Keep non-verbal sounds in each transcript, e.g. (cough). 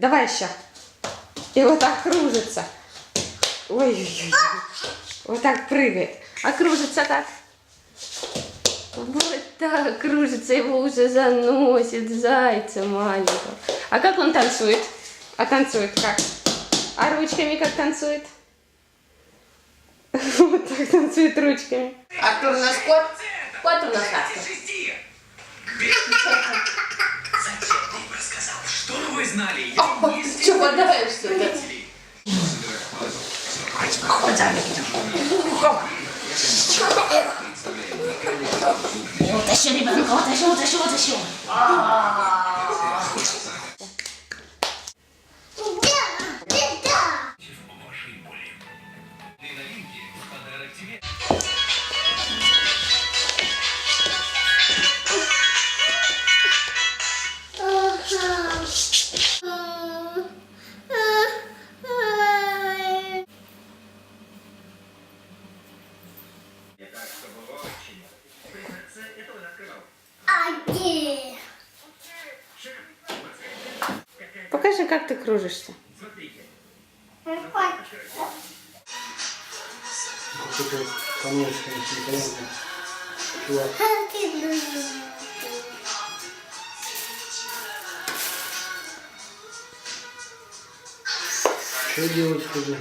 Давай еще. И вот так кружится. Ой-ой-ой. Вот так прыгает. А кружится как? Вот так кружится, его уже заносит зайца маленького. А как он танцует? А танцует как? А ручками как танцует? (laughs) Вот так танцует ручками. Артур у нас кот. Кот у нас Артур. рассказал, что вы знали? Что бодаешься-то? Утащу ребенка, утащу, утащу, утащу. Покажи, как ты кружишься. Чувак. Что делать, скажи?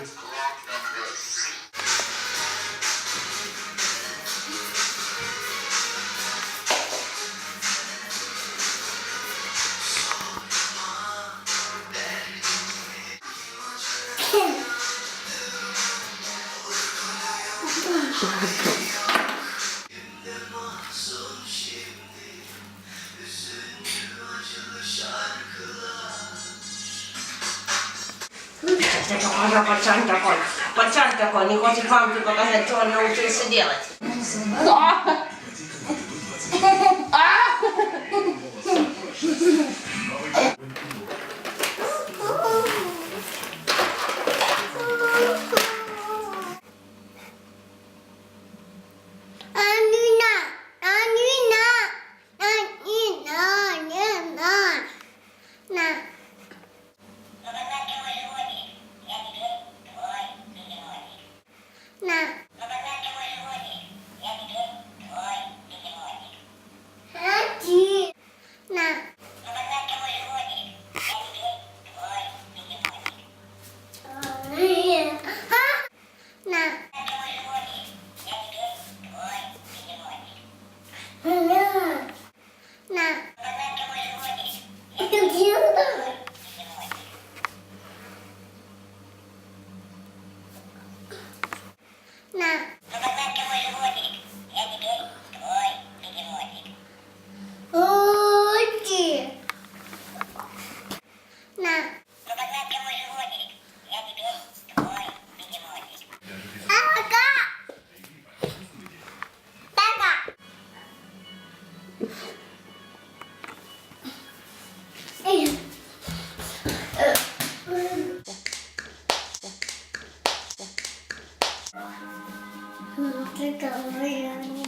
Это такой же пацан такой. Пацан такой, не хочет мамке показать, что он научился делать. А, 那这个我有